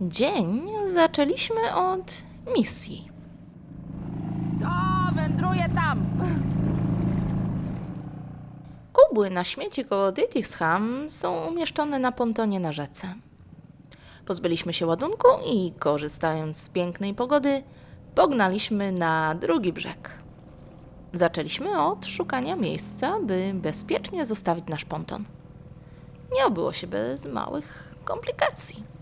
Dzień zaczęliśmy od misji. To wędruje tam. Kubły na śmieci koło Ditisham są umieszczone na pontonie na rzece. Pozbyliśmy się ładunku i korzystając z pięknej pogody, pognaliśmy na drugi brzeg. Zaczęliśmy od szukania miejsca, by bezpiecznie zostawić nasz ponton. Nie obyło się bez małych komplikacji.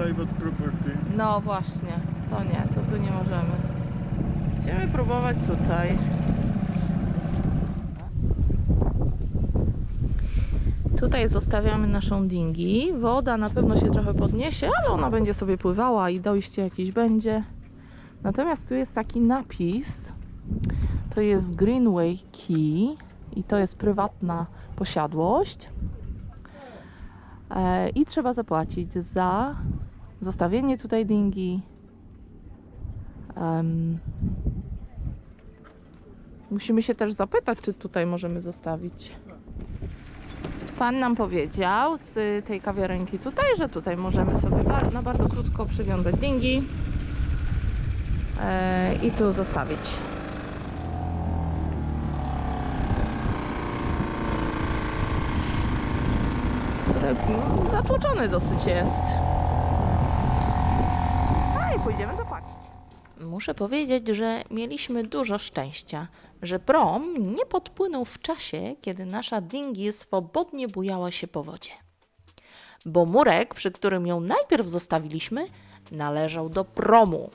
Private property. No właśnie, to nie, to tu nie możemy. Będziemy próbować tutaj. Tutaj zostawiamy naszą dingi. Woda na pewno się trochę podniesie, ale ona będzie sobie pływała i dojście jakieś będzie. Natomiast tu jest taki napis. To jest Greenway Key i to jest prywatna posiadłość. E, I trzeba zapłacić za zostawienie tutaj dingi. Em, musimy się też zapytać, czy tutaj możemy zostawić. Pan nam powiedział z tej kawiarenki tutaj, że tutaj możemy sobie bar- na bardzo krótko przywiązać dingi e, i tu zostawić. Tutaj mm, zatłoczony dosyć jest. Pójdziemy zapłacić. Muszę powiedzieć, że mieliśmy dużo szczęścia, że prom nie podpłynął w czasie, kiedy nasza dingi swobodnie bujała się po wodzie. Bo murek, przy którym ją najpierw zostawiliśmy, należał do promu.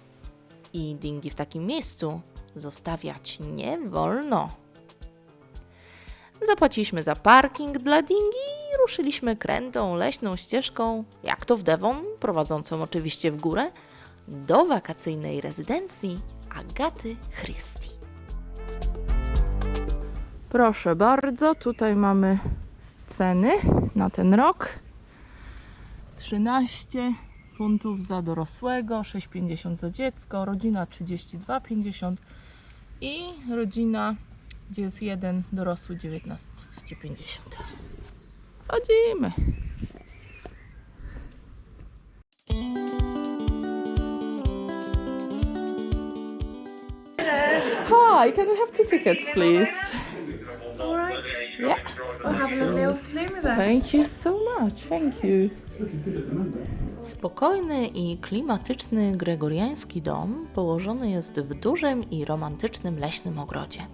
I dingi w takim miejscu zostawiać nie wolno. Zapłaciliśmy za parking dla dingi i ruszyliśmy krętą leśną ścieżką, jak to w Devon, prowadzącą oczywiście w górę, do wakacyjnej rezydencji Agaty Christie. Proszę bardzo, tutaj mamy ceny na ten rok. 13 funtów za dorosłego, 6,50 za dziecko, rodzina 32,50 i rodzina, gdzie jest jeden dorosły 19,50. Chodzimy. Hi, can we have two tickets, please? Alright. Yeah. We'll have a lovely afternoon with us. Thank you so much. Thank you. Spokojny i klimatyczny gregoriański dom położony jest w dużym i romantycznym leśnym ogrodzie,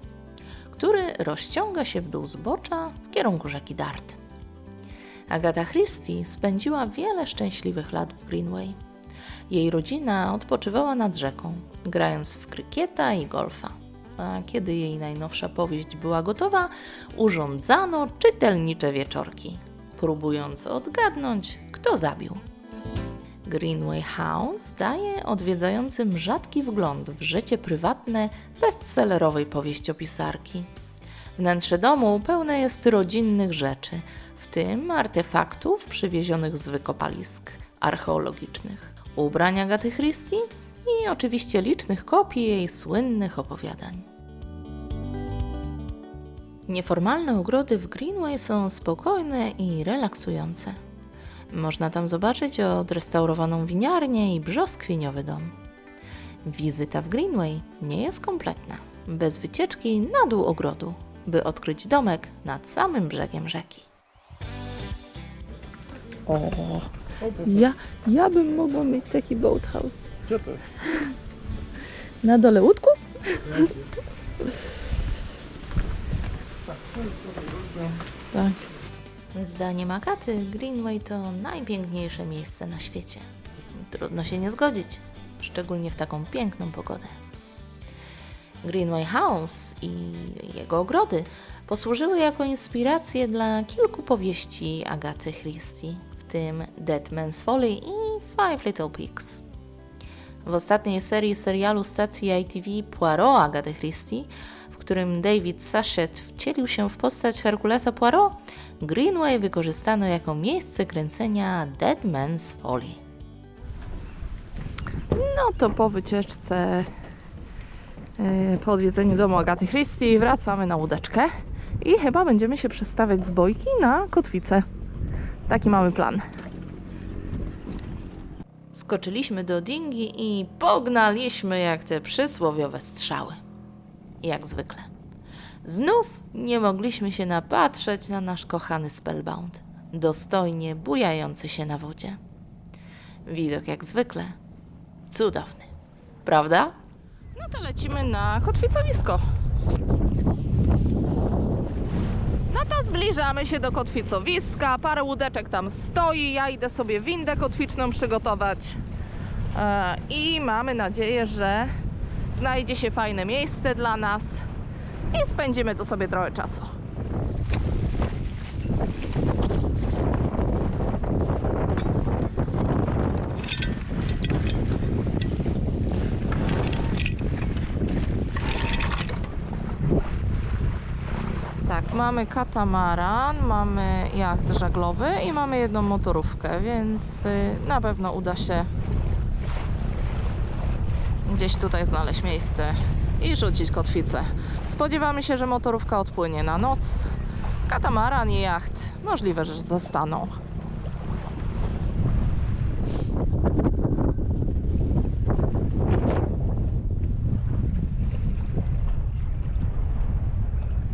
który rozciąga się w dół zbocza w kierunku rzeki Dart. Agata Christie spędziła wiele szczęśliwych lat w Greenway. Jej rodzina odpoczywała nad rzeką, grając w krykieta i golfa. Kiedy jej najnowsza powieść była gotowa, urządzano czytelnicze wieczorki, próbując odgadnąć, kto zabił. Greenway House daje odwiedzającym rzadki wgląd w życie prywatne bestsellerowej powieściopisarki. Wnętrze domu pełne jest rodzinnych rzeczy, w tym artefaktów przywiezionych z wykopalisk archeologicznych, ubrań Agaty Christie i oczywiście licznych kopii jej słynnych opowiadań. Nieformalne ogrody w Greenway są spokojne i relaksujące. Można tam zobaczyć odrestaurowaną winiarnię i brzoskwiniowy dom. Wizyta w Greenway nie jest kompletna bez wycieczki na dół ogrodu, by odkryć domek nad samym brzegiem rzeki. O, ja, ja bym mogła mieć taki boathouse. Gdzie to? Na dole łódku? Tak. Zdaniem Agaty, Greenway to najpiękniejsze miejsce na świecie. Trudno się nie zgodzić, szczególnie w taką piękną pogodę. Greenway House i jego ogrody posłużyły jako inspirację dla kilku powieści Agaty Christie, w tym Dead Man's Folly i Five Little Pigs. W ostatniej serii serialu stacji ITV Poirot Agaty Christie, którym David Sachet wcielił się w postać Herkulesa Poirot, Greenway wykorzystano jako miejsce kręcenia Dead Man's Folly. No to po wycieczce, yy, po odwiedzeniu domu Agaty Christie wracamy na łódeczkę i chyba będziemy się przestawiać z bojki na kotwicę. Taki mamy plan. Skoczyliśmy do dingi i pognaliśmy jak te przysłowiowe strzały. Jak zwykle. Znów nie mogliśmy się napatrzeć na nasz kochany Spellbound, dostojnie bujający się na wodzie. Widok jak zwykle cudowny, prawda? No to lecimy na kotwicowisko. No to zbliżamy się do kotwicowiska. Parę łódeczek tam stoi. Ja idę sobie windę kotwiczną przygotować. E, I mamy nadzieję, że znajdzie się fajne miejsce dla nas i spędzimy tu sobie trochę czasu. Tak, mamy katamaran, mamy jacht żaglowy i mamy jedną motorówkę, więc y, na pewno uda się gdzieś tutaj znaleźć miejsce i rzucić kotwicę. Spodziewamy się, że motorówka odpłynie na noc. Katamaran i jacht możliwe, że zostaną.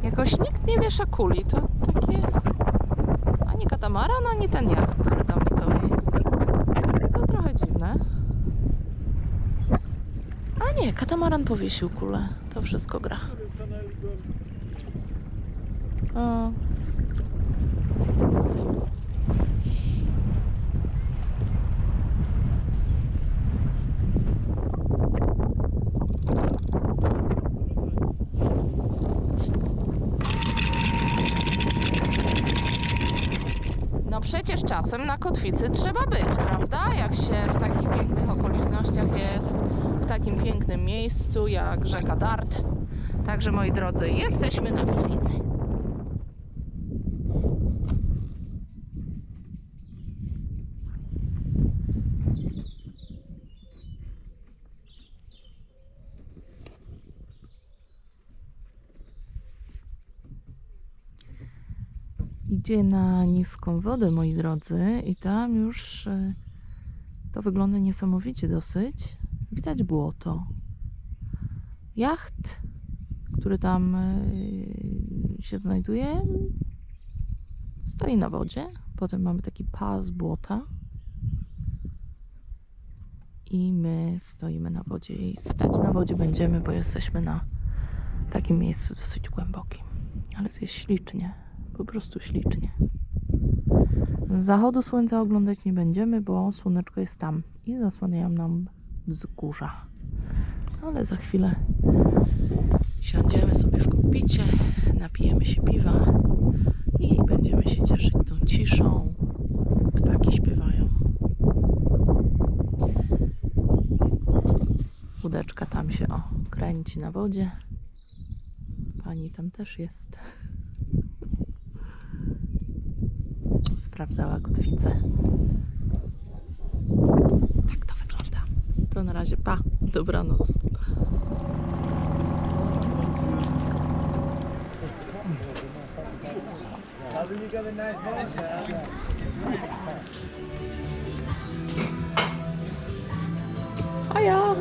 Jakoś nikt nie wiesza kuli. To takie. Ani katamaran, ani ten jacht, który tam stoi. Takie to trochę dziwne. A nie, katamaran powiesił kulę. To wszystko gra. O. No przecież czasem na kotwicy trzeba być, prawda? Jak się w takich pięknych okolicznościach jest, takim pięknym miejscu jak rzeka Dart. Także moi drodzy, jesteśmy na kotwicy. Idzie na niską wodę, moi drodzy, i tam już e, to wygląda niesamowicie dosyć. Widać błoto. Jacht, który tam e, się znajduje, stoi na wodzie. Potem mamy taki pas błota. I my stoimy na wodzie i stać na wodzie będziemy, bo jesteśmy na takim miejscu dosyć głębokim. Ale to jest ślicznie po prostu ślicznie. Zachodu słońca oglądać nie będziemy, bo słoneczko jest tam i zasłaniają nam wzgórza. Ale za chwilę siądziemy sobie w kokpicie, napijemy się piwa i będziemy się cieszyć tą ciszą. Ptaki śpiewają. Łódeczka tam się o, kręci na wodzie. Pani tam też jest. sprawdzała kotwicę. To na razie pa. Dobranoc. A ja